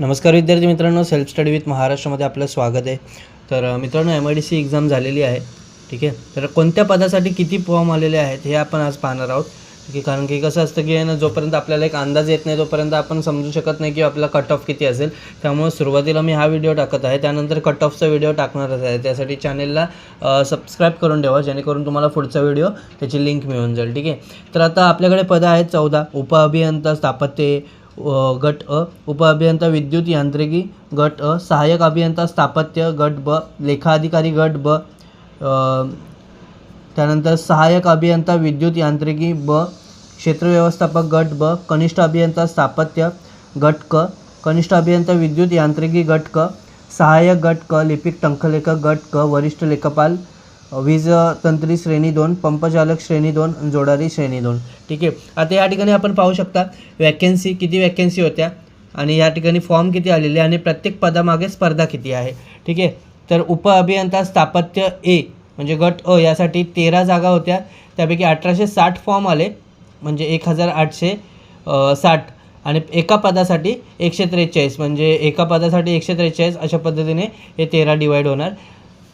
नमस्कार विद्यार्थी मित्रांनो सेल्फ स्टडी विथ महाराष्ट्रामध्ये आपलं स्वागत आहे. तर मित्रांनो M I D C exam झालेली आहे ठीक आहे? तर कोणत्या पदासाठी किती फॉर्म आलेले आहेत हे आपण आज पाहणार आहोत. ठीक आहे? कारण की कसं असतं की ना जोपर्यंत आपल्याला एक अंदाज येत नाही तोपर्यंत आपण समजू शकत नाही की आपला कट ऑफ किती असेल. त्यामुळे सुरुवातीला मी हा व्हिडिओ टाकत आहे. त्यानंतर कट ऑफचा व्हिडिओ टाकणारच आहे. त्यासाठी चॅनेलला सबस्क्राईब करून ठेवा जेणेकरून तुम्हाला पुढचा व्हिडिओ त्याची लिंक मिळून जाईल ठीक आहे? तर आता आपल्याकडे पदं आहेत चौदा. उपअभियंता स्थापत्य गट अ उपअभियंता विद्युत यांत्रिकी गट अ सहाय्यक अभियंता स्थापत्य गट ब लेखाधिकारी गट ब त्यानंतर सहाय्यक अभियंता विद्युत यांत्रिकी ब क्षेत्र व्यवस्थापक गट ब कनिष्ठ अभियंता स्थापत्य गट क कनिष्ठ अभियंता विद्युत यांत्रिकी गट क सहाय्यक गट क लिपिक टंकलेखक गट क वरिष्ठ लेखपाल वीज तंत्री श्रेणी दोन पंपचालक श्रेणी दोन जोडारी श्रेणी दोन. ठीक आहे. आता या ठिकाणी आपण पाहू शकता वॅकन्सी किती वॅकन्सी होत्या आणि या ठिकाणी फॉर्म किती आलेले आणि प्रत्येक पदामागे स्पर्धा किती आहे. ठीक आहे. तर उप अभियंता स्थापत्य ए म्हणजे गट अ यासाठी तेरा जागा होत्या. त्यापैकी अठराशे साठ फॉर्म आले म्हणजे एक हजार आठशे साठ. आणि एका पदासाठी एकशे त्रेचाळीस म्हणजे एका पदासाठी एकशे त्रेचाळीस अशा पद्धतीने हे तेरा डिवाईड होणार.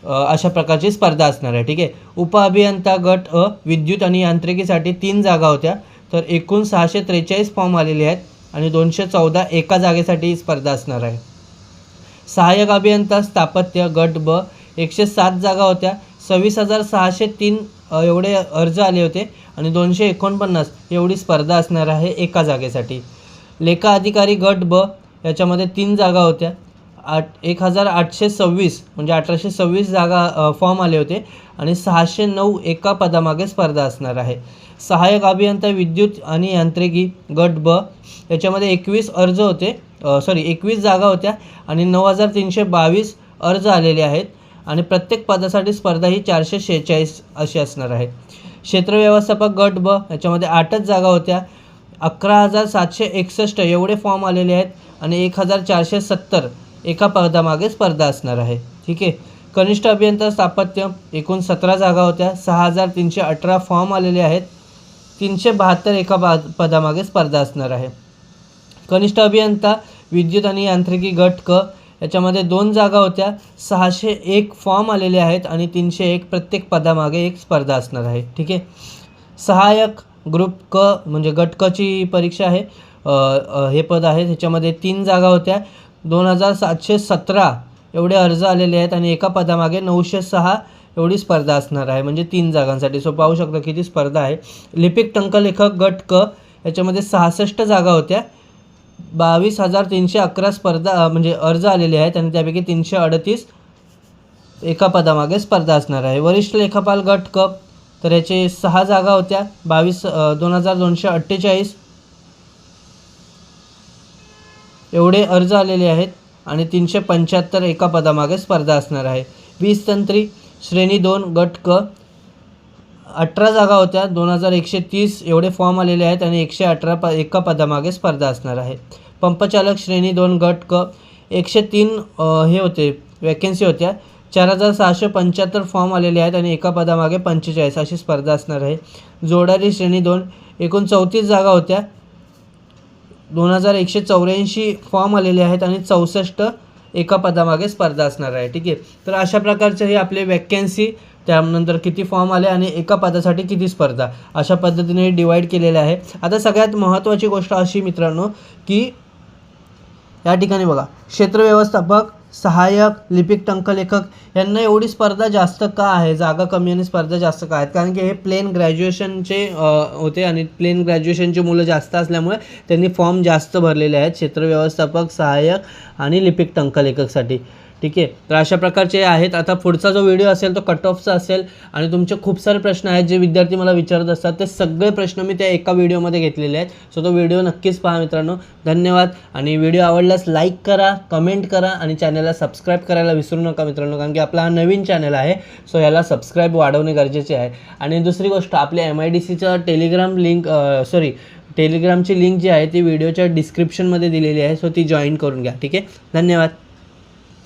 अशा प्रकारची स्पर्धा असणार आहे. ठीक आहे? उपअभियंता गट अ विद्युत आणि यांत्रिकीसाठी तीन जागा होत्या. तर एकूण सहाशे त्रेचाळीस फॉर्म आलेले आहेत आणि दोनशे चौदा एका जागेसाठी स्पर्धा असणार आहे. सहाय्यक अभियंता स्थापत्य गट ब एकशे सात जागा होत्या. सव्वीस हजार सहाशे तीन एवढे अर्ज आले होते आणि दोनशे एकोणपन्नास एवढी स्पर्धा असणार आहे एका जागेसाठी. लेखा अधिकारी गट ब याच्यामध्ये तीन जागा होत्या. आठ एक हजार आठशे सव्वीस म्हणजे अठराशे सव्वीस जागा फॉर्म आले होते आणि सहाशे नऊ एका पदामागे स्पर्धा असणार आहे. सहाय्यक अभियंता विद्युत आणि यांत्रिकी गट ब याच्यामध्ये एकवीस अर्ज होते सॉरी एकवीस जागा होत्या आणि नऊ हजार तीनशे बावीस अर्ज आलेले आहेत आणि प्रत्येक पदासाठी स्पर्धा ही चारशे शेहेचाळीस अशी असणार आहे. क्षेत्र व्यवस्थापक गट ब याच्यामध्ये आठच जागा होत्या अकरा हजार सातशे एकसष्ट एवढे फॉर्म आलेले आहेत आणि एक हजार चारशे सत्तर एका पदामागे स्पर्धा असणार आहे. ठीक आहे? कनिष्ठ अभियंता स्थापत्य एकूण सतरा जागा होत्या. सहा हजार तीनशे अठरा फॉर्म आलेले आहेत. तीनशे बहात्तर एका पा पदामागे स्पर्धा असणार आहे. कनिष्ठ अभियंता विद्युत आणि यांत्रिकी गट क याच्यामध्ये दोन जागा होत्या. सहाशे एक फॉर्म आलेले आहेत आणि तीनशे एक प्रत्येक पदामागे एक स्पर्धा असणार आहे. ठीक आहे? सहाय्यक ग्रुप क म्हणजे गट परीक्षा आहे. हे पद आहे. त्याच्यामध्ये तीन जागा होत्या. दोन हजार सातशे सतरा एवढे अर्ज आलेले आहेत आणि एका पदामागे नऊशे सहा एवढी स्पर्धा असणार आहे. म्हणजे तीन जागांसाठी. सो पाहू शकता किती स्पर्धा आहे. लिपिक टंकलेखक गट क याच्यामध्ये सहासष्ट जागा होत्या. बावीस हजार तीनशे अकरा स्पर्धा म्हणजे अर्ज आलेले आहेत आणि त्यापैकी तीनशे अडतीस एका पदामागे स्पर्धा असणार आहे. वरिष्ठ लेखापाल गट कप तर याचे सहा जागा होत्या. बावीस दोन हजार दोनशे अठ्ठेचाळीस एवढे अर्ज आलेले आहेत आणि तीनशे पंच्याहत्तर एका पदामागे स्पर्धा असणार आहे. वीस तंत्री श्रेणी दोन गट क. अठरा जागा होत्या. दोन हजार एकशे तीस एवढे फॉर्म आलेले आहेत आणि एकशे अठरा प एका पदामागे स्पर्धा असणार आहे. पंपचालक श्रेणी दोन गट क. एकशे तीन हे होते वॅकेन्सी होत्या. चार हजार सहाशे पंच्याहत्तर फॉर्म आलेले आहेत आणि एका पदामागे पंचेचाळीस अशी स्पर्धा असणार आहे. जोडारी श्रेणी दोन. एकूण चौतीस जागा होत्या. दोन हजार एकशे चौऱ्याऐंशी फॉर्म आलेले आहेत आणि चौसष्ट एका पदामागे स्पर्धा असणार आहे. ठीक आहे? तर अशा प्रकारचे हे आपले वॅकन्सी त्यानंतर किती फॉर्म आले आणि एका पदासाठी किती स्पर्धा? अशा पद्धतीने डिवाईड केलेले आहे. आता सगळ्यात महत्त्वाची गोष्ट अशी मित्रांनो की या ठिकाणी बघा क्षेत्र व्यवस्थापक सहाय्यक लिपिक टंकलेखक यांना एवढी स्पर्धा जास्त का आहे? जागा कमी आणि स्पर्धा जास्त का आहेत? कारण की हे प्लेन ग्रॅज्युएशनचे होते आणि प्लेन ग्रॅज्युएशनची मुलं जास्त असल्यामुळे त्यांनी फॉर्म जास्त भरलेले आहेत क्षेत्र व्यवस्थापक सहाय्यक आणि लिपिक टंकलेखकसाठी. ठीक आहे? तर अशा प्रकारचे आहेत. आता पुढचा जो व्हिडिओ असेल तो कट ऑफचा असेल. आणि तुमचे खूप सारे प्रश्न आहेत जे विद्यार्थी मला विचारत असतात. ते सगळे प्रश्न मी त्या एका व्हिडिओमध्ये घेतलेले आहेत. सो तो व्हिडिओ नक्कीच पहा मित्रांनो. धन्यवाद. आणि व्हिडिओ आवडल्यास लाईक करा कमेंट करा आणि चॅनलला सबस्क्राईब करायला विसरू नका मित्रांनो कारण की आपला हा नवीन चॅनल आहे. सो याला सबस्क्राईब वाढवणे गरजेचे आहे. आणि दुसरी गोष्ट आपल्या एम आय डी सीचं टेलिग्राम लिंक सॉरी टेलिग्रामची लिंक जी आहे ती व्हिडिओच्या डिस्क्रिप्शनमध्ये दिलेली आहे. सो ती जॉईन करून घ्या. ठीक आहे? धन्यवाद.